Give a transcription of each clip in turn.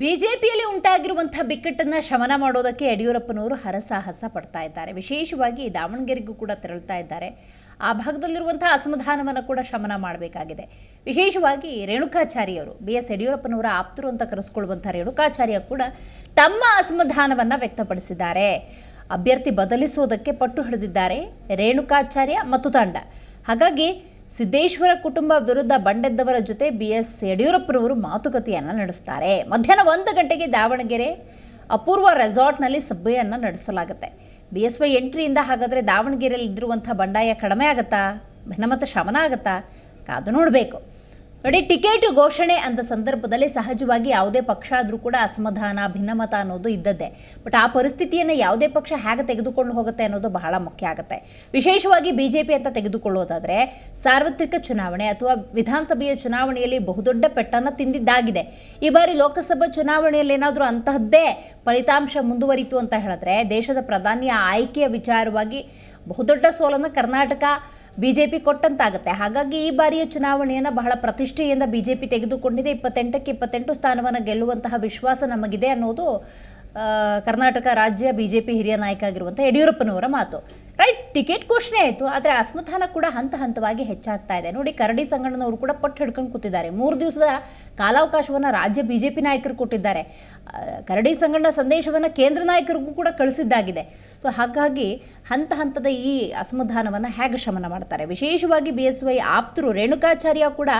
ಬಿಜೆಪಿಯಲ್ಲಿ ಉಂಟಾಗಿರುವಂತಹ ಬಿಕ್ಕಟ್ಟನ್ನ ಶಮನ ಮಾಡೋದಕ್ಕೆ ಯಡಿಯೂರಪ್ಪನವರು ಹರಸಾಹಸ ಪಡ್ತಾ ಇದ್ದಾರೆ. ವಿಶೇಷವಾಗಿ ದಾವಣಗೆರೆಗೂ ಕೂಡ ತೆರಳ್ತಾ ಇದ್ದಾರೆ. ಆ ಭಾಗದಲ್ಲಿರುವಂತಹ ಅಸಮಾಧಾನವನ್ನು ಕೂಡ ಶಮನ ಮಾಡಬೇಕಾಗಿದೆ. ವಿಶೇಷವಾಗಿ ರೇಣುಕಾಚಾರ್ಯವರು, ಬಿ ಎಸ್ ಯಡಿಯೂರಪ್ಪನವರ ಆಪ್ತರು ಅಂತ ಕರೆಸ್ಕೊಳ್ಳುವಂಥ ರೇಣುಕಾಚಾರ್ಯ ಕೂಡ ತಮ್ಮ ಅಸಮಾಧಾನವನ್ನು ವ್ಯಕ್ತಪಡಿಸಿದ್ದಾರೆ. ಅಭ್ಯರ್ಥಿ ಬದಲಿಸೋದಕ್ಕೆ ಪಟ್ಟು ಹಿಡಿದಿದ್ದಾರೆ ರೇಣುಕಾಚಾರ್ಯ ಮತ್ತು ತಂಡ. ಹಾಗಾಗಿ ಸಿದ್ದೇಶ್ವರ ಕುಟುಂಬ ವಿರುದ್ಧ ಬಂಡೆದ್ದವರ ಜೊತೆ ಬಿ ಎಸ್ ಯಡಿಯೂರಪ್ಪನವರು ಮಾತುಕತೆಯನ್ನು ನಡೆಸ್ತಾರೆ. ಮಧ್ಯಾಹ್ನ ಒಂದು ಗಂಟೆಗೆ ದಾವಣಗೆರೆ ಅಪೂರ್ವ ರೆಸಾರ್ಟ್ನಲ್ಲಿ ಸಭೆಯನ್ನು ನಡೆಸಲಾಗುತ್ತೆ. ಬಿ ಎಸ್ ವೈ ಎಂಟ್ರಿಯಿಂದ ಹಾಗಾದರೆ ದಾವಣಗೆರೆಯಲ್ಲಿ ಇದ್ದಿರುವಂಥ ಬಂಡಾಯ ಕಡಿಮೆ ಆಗುತ್ತಾ? ಭಿನ್ನಮತ ಶಮನ ಆಗುತ್ತಾ? ಕಾದು ನೋಡಬೇಕು. ನೋಡಿ, ಟಿಕೆಟ್ ಘೋಷಣೆ ಅಂದ ಸಂದರ್ಭದಲ್ಲಿ ಸಹಜವಾಗಿ ಯಾವುದೇ ಪಕ್ಷ ಆದರೂ ಕೂಡ ಅಸಮಾಧಾನ, ಭಿನ್ನಮತ ಅನ್ನೋದು ಇದ್ದದ್ದೇ. ಬಟ್ ಆ ಪರಿಸ್ಥಿತಿಯನ್ನು ಯಾವುದೇ ಪಕ್ಷ ಹೇಗೆ ತೆಗೆದುಕೊಂಡು ಹೋಗುತ್ತೆ ಅನ್ನೋದು ಬಹಳ ಮುಖ್ಯ ಆಗುತ್ತೆ. ವಿಶೇಷವಾಗಿ ಬಿ ಜೆ ಪಿ ಅಂತ ತೆಗೆದುಕೊಳ್ಳೋದಾದರೆ, ಸಾರ್ವತ್ರಿಕ ಚುನಾವಣೆ ಅಥವಾ ವಿಧಾನಸಭೆಯ ಚುನಾವಣೆಯಲ್ಲಿ ಬಹುದೊಡ್ಡ ಪೆಟ್ಟನ್ನು ತಿಂದಿದ್ದಾಗಿದೆ. ಈ ಬಾರಿ ಲೋಕಸಭಾ ಚುನಾವಣೆಯಲ್ಲಿ ಏನಾದರೂ ಅಂತಹದ್ದೇ ಫಲಿತಾಂಶ ಮುಂದುವರಿತು ಅಂತ ಹೇಳಿದ್ರೆ, ದೇಶದ ಪ್ರಧಾನಿಯ ಆಯ್ಕೆಯ ವಿಚಾರವಾಗಿ ಬಹುದೊಡ್ಡ ಸೋಲನ್ನು ಕರ್ನಾಟಕ ಬಿಜೆಪಿ ಕೊಟ್ಟಂತಾಗುತ್ತೆ. ಹಾಗಾಗಿ ಈ ಬಾರಿಯ ಚುನಾವಣೆಯನ್ನು ಬಹಳ ಪ್ರತಿಷ್ಠೆಯಿಂದ ಬಿಜೆಪಿ ತೆಗೆದುಕೊಂಡಿದೆ. ಇಪ್ಪತ್ತೆಂಟಕ್ಕೆ ಇಪ್ಪತ್ತೆಂಟು ಸ್ಥಾನವನ್ನು ಗೆಲ್ಲುವಂತಹ ವಿಶ್ವಾಸ ನಮಗಿದೆ ಅನ್ನೋದು ಕರ್ನಾಟಕ ರಾಜ್ಯ ಬಿ ಜೆ ಪಿ ಹಿರಿಯ ನಾಯಕ ಆಗಿರುವಂಥ ಯಡಿಯೂರಪ್ಪನವರ ಮಾತು. ರೈಟ್, ಟಿಕೆಟ್ ಘೋಷಣೆ ಆಯಿತು, ಆದರೆ ಅಸಮಾಧಾನ ಕೂಡ ಹಂತ ಹಂತವಾಗಿ ಹೆಚ್ಚಾಗ್ತಾ ಇದೆ. ನೋಡಿ, ಕರಡಿ ಸಂಗಣ್ಣನವರು ಕೂಡ ಪಟ್ಟು ಹಿಡ್ಕೊಂಡು ಕೂತಿದ್ದಾರೆ. ಮೂರು ದಿವಸದ ಕಾಲಾವಕಾಶವನ್ನು ರಾಜ್ಯ ಬಿಜೆಪಿ ನಾಯಕರು ಕೊಟ್ಟಿದ್ದಾರೆ. ಕರಡಿ ಸಂಗಣ್ಣ ಸಂದೇಶವನ್ನು ಕೇಂದ್ರ ನಾಯಕರಿಗೂ ಕೂಡ ಕಳಿಸಿದ್ದಾಗಿದೆ. ಸೊ ಹಾಗಾಗಿ ಹಂತ ಹಂತದ ಈ ಅಸಮಾಧಾನವನ್ನು ಹೇಗೆ ಶಮನ ಮಾಡ್ತಾರೆ? ವಿಶೇಷವಾಗಿ ಬಿ ಎಸ್ ವೈ ಆಪ್ತರು, ರೇಣುಕಾಚಾರ್ಯ ಕೂಡ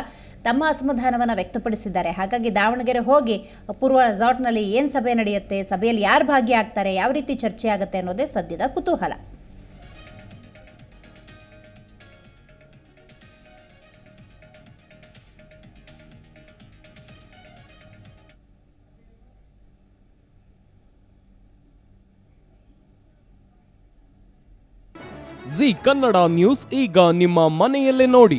ತಮ್ಮ ಅಸಮಾಧಾನವನ್ನು ವ್ಯಕ್ತಪಡಿಸಿದ್ದಾರೆ. ಹಾಗಾಗಿ ದಾವಣಗೆರೆ ಹೋಗಿ ಪೂರ್ವ ರೆಸಾರ್ಟ್ನಲ್ಲಿ ಏನು ಸಭೆ ನಡೆಯುತ್ತೆ, ಸಭೆಯಲ್ಲಿ ಯಾರು ಭಾಗಿಯಾಗ್ತಾರೆ, ಯಾವ ರೀತಿ ಚರ್ಚೆ ಆಗುತ್ತೆ ಅನ್ನೋದೇ ಸದ್ಯದ ಕುತೂಹಲ. ಜಿ ಕನ್ನಡ ನ್ಯೂಸ್ ಈಗ ನಿಮ್ಮ ಮನೆಯಲ್ಲೇ ನೋಡಿ.